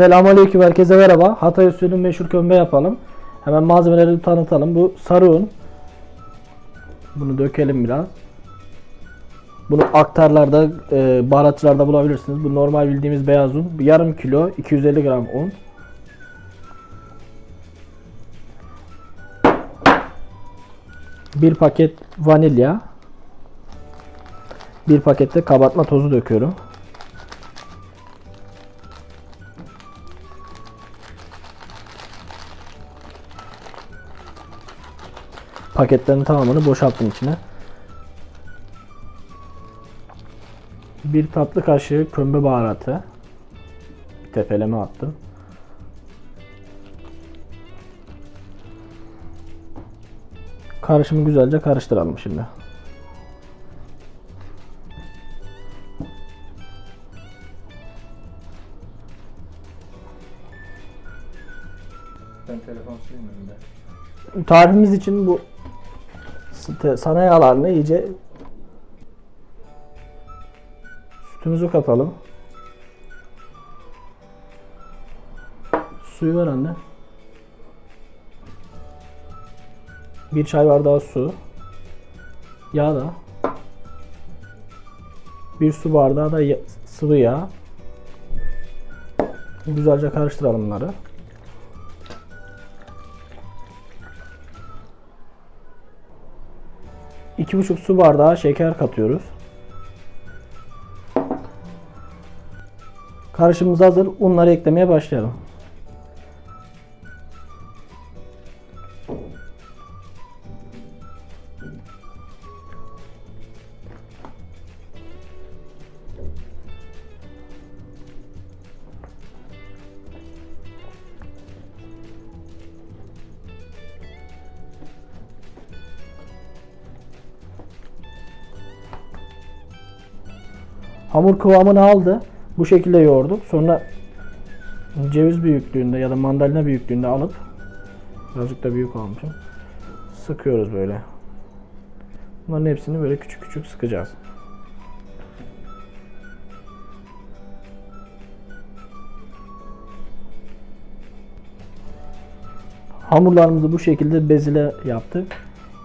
Selamünaleyküm herkese merhaba. Hatay usulü meşhur kömbe yapalım. Hemen malzemeleri tanıtalım. Bu sarı un. Bunu dökelim biraz. Bunu aktarlarda, e, baharatçılarda bulabilirsiniz. Bu normal bildiğimiz beyaz un. Yarım kilo, 250 gram un. Bir paket vanilya. Bir pakette kabartma tozu döküyorum. Paketlerin tamamını boşalttım içine. Bir tatlı kaşığı kömbe baharatı. Bir tepeleme attım. Karışımı güzelce karıştıralım şimdi. Ben telefon silmiyorum da. Tarifimiz için bu site- sana yağlarını iyice sütümüzü katalım. Suyu ver anne. Bir çay bardağı su. Yağ da. Bir su bardağı da sıvı yağ. Güzelce karıştıralım bunları. İki buçuk su bardağı şeker katıyoruz. Karışımımız hazır. Unları eklemeye başlayalım. Hamur kıvamını aldı. Bu şekilde yoğurduk. Sonra ceviz büyüklüğünde ya da mandalina büyüklüğünde alıp birazcık da büyük almışım. Sıkıyoruz böyle. Bunların hepsini böyle küçük küçük sıkacağız. Hamurlarımızı bu şekilde bezile yaptık.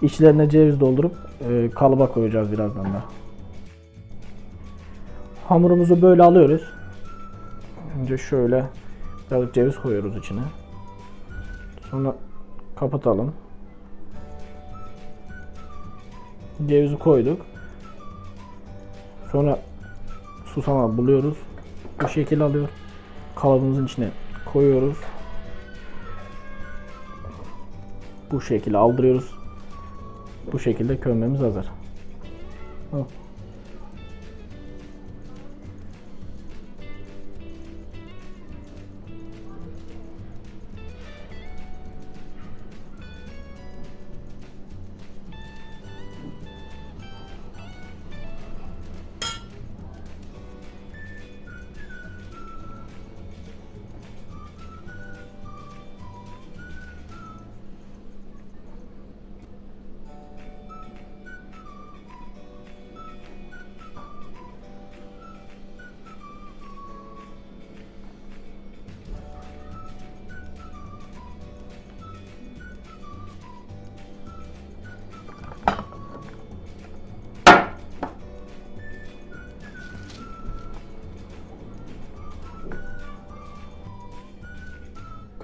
İçlerine ceviz doldurup e, kalıba koyacağız birazdan da. Hamurumuzu böyle alıyoruz. Önce şöyle biraz ceviz koyuyoruz içine. Sonra kapatalım. Cevizi koyduk. Sonra susama buluyoruz. Bu şekil alıyor. Kalıbımızın içine koyuyoruz. Bu şekilde aldırıyoruz. Bu şekilde kömbemiz hazır. Al.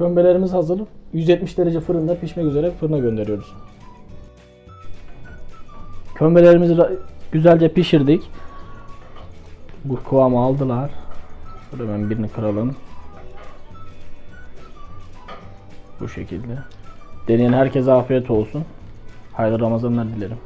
Kömbelerimiz hazır. 170 derece fırında pişmek üzere fırına gönderiyoruz. Kömbelerimizi güzelce pişirdik. Bu kıvamı aldılar. Şöyle ben birini kıralım. Bu şekilde. Deneyen herkese afiyet olsun. Hayırlı Ramazanlar dilerim.